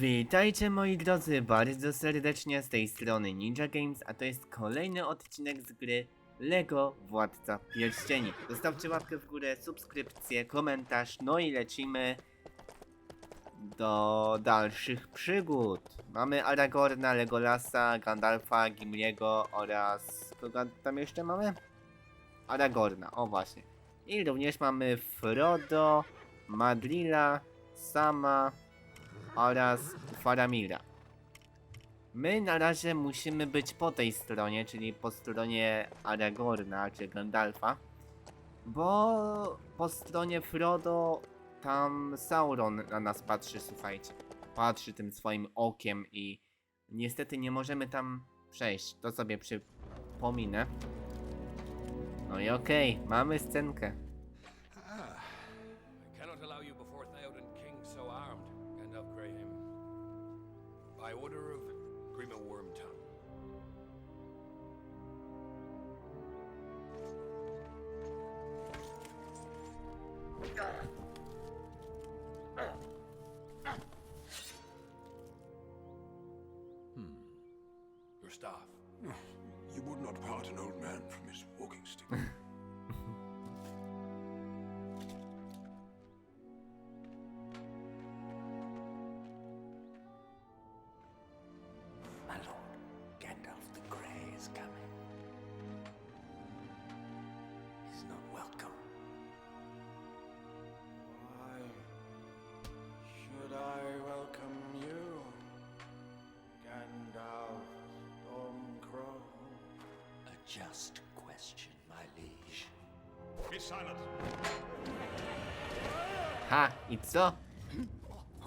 Witajcie moi drodzy bardzo serdecznie z tej strony Ninja Games, a to jest kolejny odcinek z gry LEGO Władca Pierścieni. Zostawcie łapkę w górę, subskrypcję, komentarz, no i lecimy do dalszych przygód. Mamy Aragorna, Legolasa, Gandalfa, Gimliego oraz... kogo tam jeszcze mamy? Aragorna, o właśnie. I również mamy Frodo, Madrila, Sama, oraz Faramira. My na razie musimy być po tej stronie, czyli po stronie Aragorna czy Gandalfa, bo po stronie Frodo tam Sauron na nas patrzy, słuchajcie. Patrzy tym swoim okiem i niestety nie możemy tam przejść. To sobie przypominę. No i okej, mamy scenkę. By order of Grima Wormtongue. Hmm. Your staff. You would not part an old man from his walking stick. just question, my liege. Be silent. Ha, i co?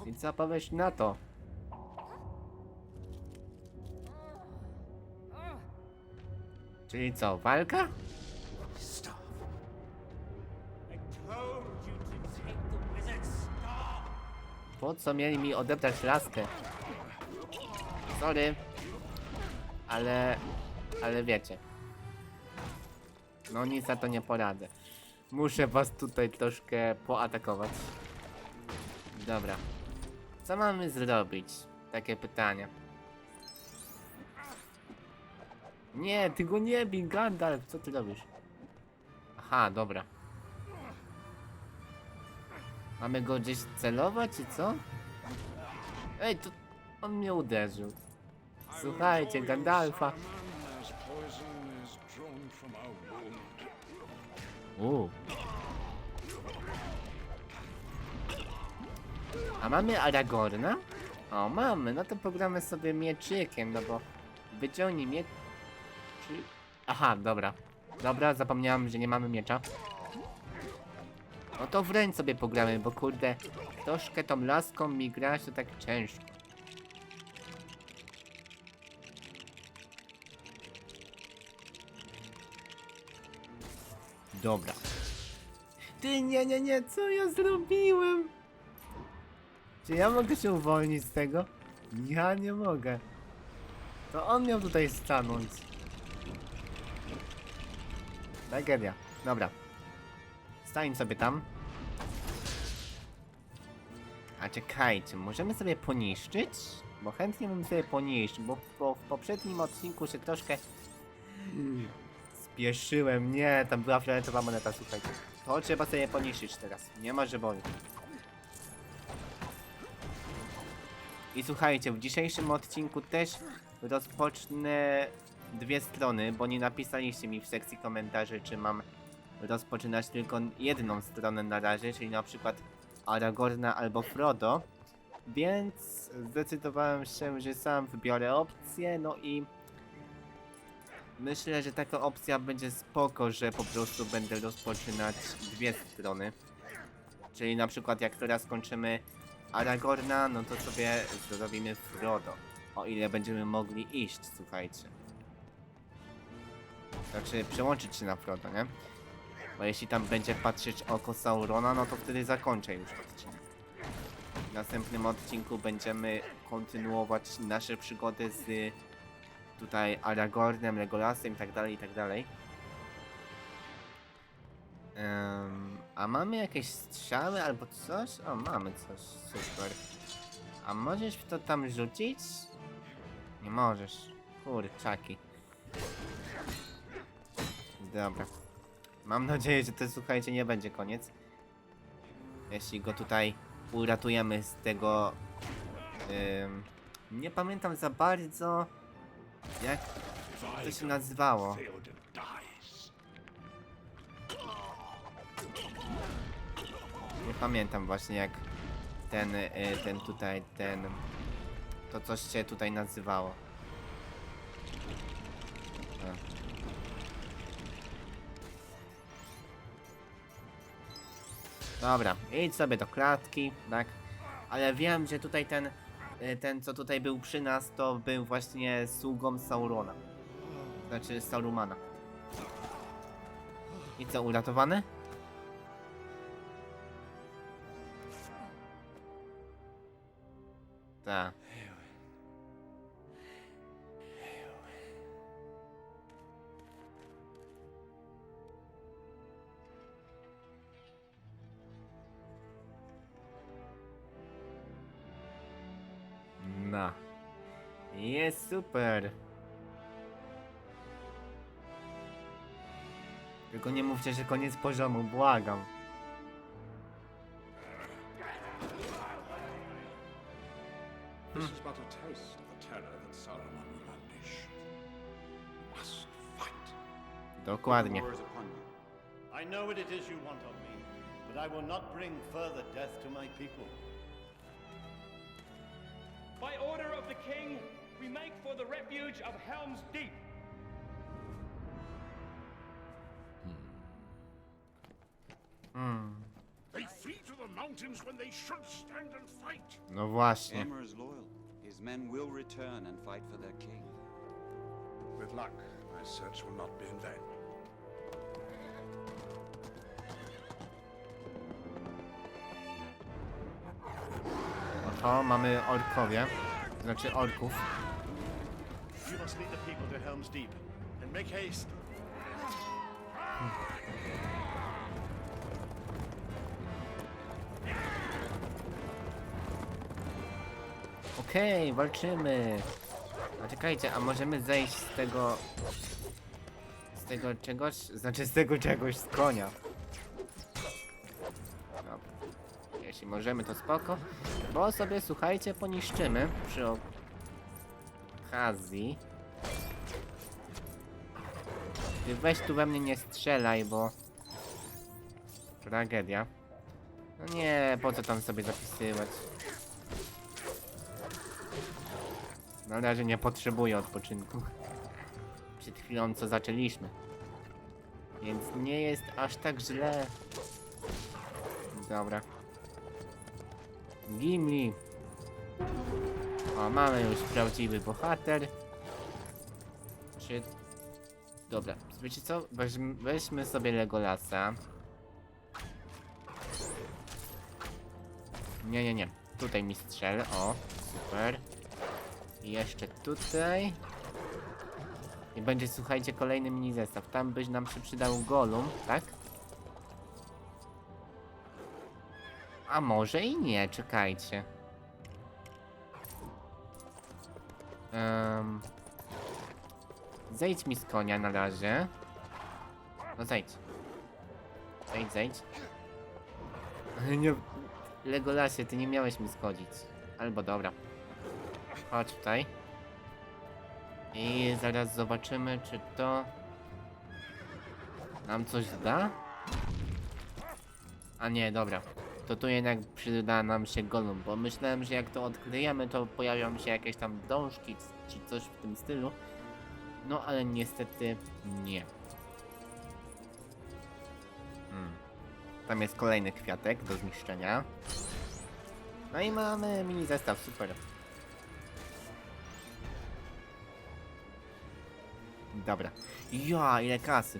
I co powiesz na to? Czyli co, walka? Stop. Po co mieli mi odebrać laskę? Sorry. Ale... Ale wiecie. No nic za to nie poradzę. Muszę was tutaj troszkę poatakować. Dobra. Co mamy zrobić? Takie pytanie. Nie, ty go nie bij, Gandalf, co ty robisz? Aha, dobra. Mamy go gdzieś celować, czy co? Ej, to on mnie uderzył. Słuchajcie, Gandalfa. Uuu. A mamy Aragorna? O, mamy. No to pogramy sobie mieczykiem, no bo wyciągnij miecz... Czy... Aha, dobra. Dobra, zapomniałem, że nie mamy miecza. No to wręcz sobie pogramy, bo kurde, troszkę tą laską mi grać to tak ciężko. Dobra. Ty, nie, nie, nie, co ja zrobiłem? Czy ja mogę się uwolnić z tego? Ja nie mogę. To on miał tutaj stanąć. Tragedia. Dobra. Stań sobie tam. A czekajcie, możemy sobie poniszczyć? Bo chętnie bym sobie poniszczył, bo, bo w poprzednim odcinku się troszkę Spieszyłem, nie, tam była fioletowa moneta, słuchajcie. To trzeba sobie poniszczyć teraz, nie ma że boli. I słuchajcie, w dzisiejszym odcinku też rozpocznę dwie strony, bo nie napisaliście mi w sekcji komentarzy, czy mam rozpoczynać tylko jedną stronę na razie, czyli na przykład Aragorna albo Frodo. Więc zdecydowałem się, że sam wybiorę opcję, no i Myślę, że taka opcja będzie spoko, że po prostu będę rozpoczynać dwie strony. Czyli na przykład jak teraz skończymy Aragorna, no to sobie zrobimy Frodo. O ile będziemy mogli iść, słuchajcie. Znaczy przełączyć się na Frodo, nie? Bo jeśli tam będzie patrzeć oko Saurona, no to wtedy zakończę już odcinek. W następnym odcinku będziemy kontynuować nasze przygody z tutaj Aragornem, Legolasem i tak dalej, i tak dalej. Em, a mamy jakieś strzały albo coś? O, mamy coś, super. A możesz to tam rzucić? Nie możesz. Kurczaki. Dobra. Mam nadzieję, że to słuchajcie nie będzie koniec. Jeśli go tutaj uratujemy z tego. nie pamiętam za bardzo jak to się nazywało. Nie pamiętam właśnie jak ten, y, ten tutaj, ten, to coś się tutaj nazywało. Dobra, idź sobie do klatki, tak? Ale wiem, że tutaj ten, ten co tutaj był przy nas, to był właśnie sługą Saurona. Znaczy Saurumana. I co, uratowany? Jest super. Tylko nie mówcie, że koniec poziomu, błagam. This is but a taste of the terror that Saruman will unleash. You must fight. Dokładnie. I know what it is you want of me, but I will not bring further death to my people. By order of the king, we make for the refuge of Helm's Deep. Hmm. They flee to the mountains when they should stand and fight. No właśnie. Emmer is loyal. His men will return and fight for their king. With luck, my search will not be in vain. Oho, mamy orkowie. Znaczy orków. Helm's Deep, and make haste. Okej, walczymy. A czekajcie, a możemy zejść z tego... Z tego czegoś? Znaczy z tego czegoś, z konia. Dobra. Jeśli możemy, to spoko. Bo sobie, słuchajcie, poniszczymy przy okazji. Ty weź tu we mnie nie strzelaj, bo... Tragedia. No nie, po co tam sobie zapisywać? Na razie nie potrzebuję odpoczynku. Przed chwilą co zaczęliśmy. Więc nie jest aż tak źle. Dobra. Gimli. O, mamy już prawdziwy bohater. Czy... Dobra, wiecie co? Weźmy, weźmy sobie Legolasa. Nie, nie, nie. Tutaj mi strzel. O, super. I jeszcze tutaj. I będzie, słuchajcie, kolejny mini zestaw. Tam byś nam się przydał Golum, tak? A może i nie, czekajcie. Um, zejdź mi z konia na razie. No zejdź. Zejdź, zejdź. Ale nie... Legolasie, ty nie miałeś mi schodzić. Albo dobra. Chodź tutaj. I zaraz zobaczymy, czy to nam coś da. A nie, dobra. To tu jednak przyda nam się golum, bo myślałem, że jak to odkryjemy, to pojawią się jakieś tam dążki czy coś w tym stylu. No ale niestety nie. Hmm. Tam jest kolejny kwiatek do zniszczenia. No i mamy mini zestaw, super. Dobra. Ja, ile kasy.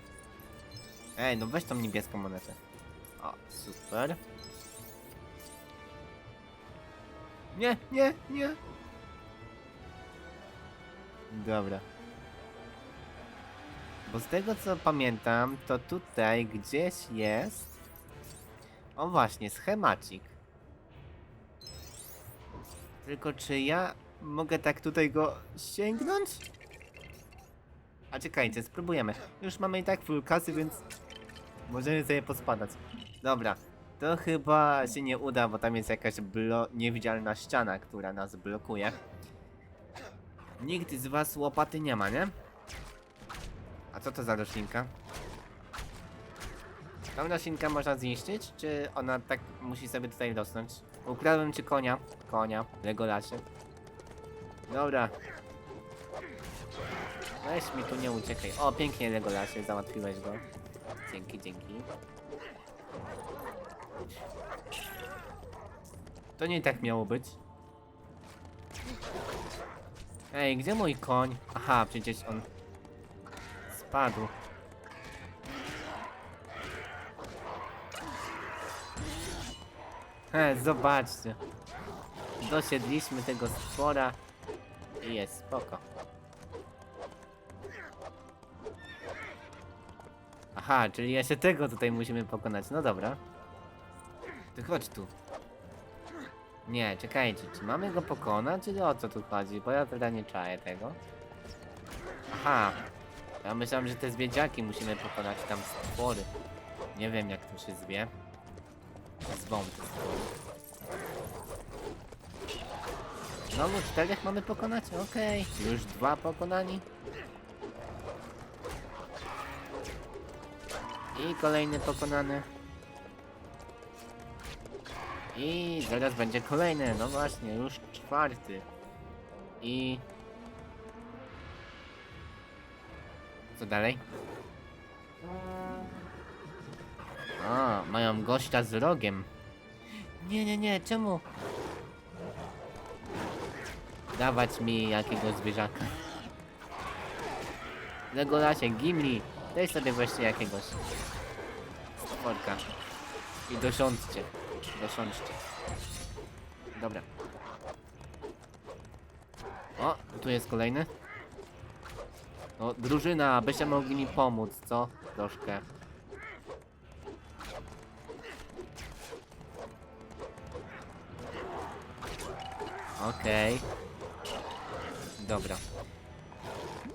Ej, no weź tą niebieską monetę. O, super. Nie, nie, nie. Dobra. Bo z tego co pamiętam, to tutaj gdzieś jest... O właśnie, schemacik. Tylko czy ja mogę tak tutaj go sięgnąć? A czekajcie, spróbujemy. Już mamy i tak full kasy, więc możemy sobie pospadać. Dobra, to chyba się nie uda, bo tam jest jakaś niewidzialna ściana, która nas blokuje. Nikt z was łopaty nie ma, nie? Co to za roślinka? Tą roślinkę można zniszczyć, czy ona tak musi sobie tutaj rosnąć? Ukradłem ci konia. Konia. Legolasie. Dobra. Weź mi tu nie uciekaj. O, pięknie Legolasie, załatwiłeś go. Dzięki, dzięki. To nie tak miało być. Ej, gdzie mój koń? Aha, przecież on spadł. He, zobaczcie. Dosiedliśmy tego stwora i jest spoko. Aha, czyli jeszcze tego tutaj musimy pokonać. No dobra. Ty chodź tu. Nie, czekajcie, czy mamy go pokonać, czy o co tu chodzi? Bo ja teraz nie czaję tego. Aha. Ja myślałem, że te zwiedziaki musimy pokonać tam stwory. Nie wiem jak to się zwie. Zwą te stwory. Znowu czterech mamy pokonać? Okej. Już dwa pokonani. I kolejny pokonany. I zaraz będzie kolejny, no właśnie, już czwarty. I... Co dalej? A, mają gościa z rogiem. Nie, nie, nie, czemu? Dawać mi jakiegoś zwierzaka. Legolasie, Gimli, daj sobie wreszcie jakiegoś stworka. I dosiądźcie. Dosiądźcie. Dobra. O, tu jest kolejny. O, drużyna, byście mogli mi pomóc, co? Troszkę. Okej. Dobra.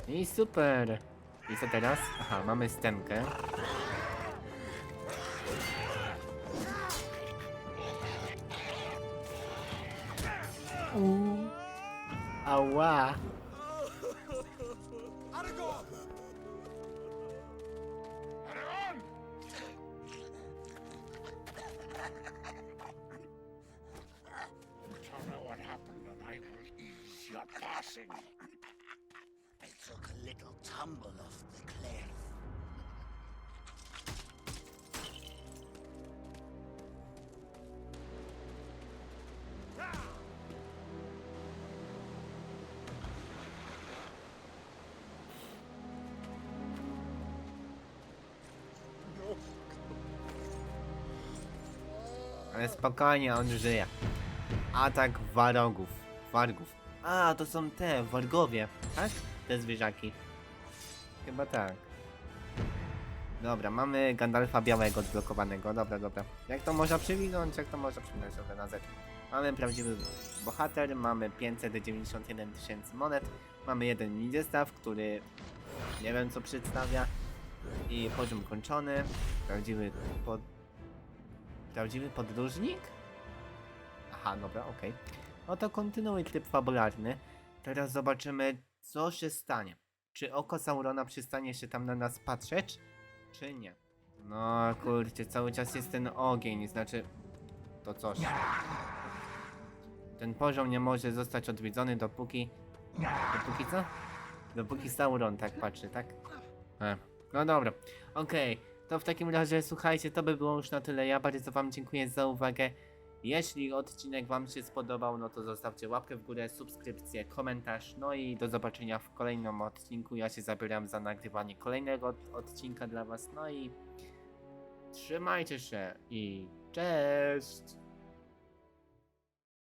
I super. I co teraz? Aha, mamy stemkę. Uuu. Ała. Tell me what happened and I will ease your passing. I took a little tumble off the cliff. Ale spokojnie, on żyje. Atak warogów. Wargów. A, to są te, wargowie, tak? Te zwierzaki. Chyba tak. Dobra, mamy Gandalfa białego odblokowanego. Dobra, dobra. Jak to można przewinąć? Jak to można przewinąć? Dobra, na Z. Mamy prawdziwy bohater, mamy 591 tysięcy monet, mamy jeden mini zestaw, który nie wiem co przedstawia i poziom kończony, prawdziwy pod... prawdziwy podróżnik? Aha, dobra, okej. No to kontynuuj tryb fabularny. Teraz zobaczymy, co się stanie. Czy oko Saurona przestanie się tam na nas patrzeć, czy nie? No kurczę, cały czas jest ten ogień, znaczy... To coś. Ten poziom nie może zostać odwiedzony dopóki... Dopóki co? Dopóki Sauron tak patrzy, tak? E. No dobra, okej. To w takim razie słuchajcie, to by było już na tyle. Ja bardzo wam dziękuję za uwagę. Jeśli odcinek wam się spodobał, no to zostawcie łapkę w górę, subskrypcję, komentarz. No i do zobaczenia w kolejnym odcinku. Ja się zabieram za nagrywanie kolejnego od- odcinka dla was. No i trzymajcie się i cześć!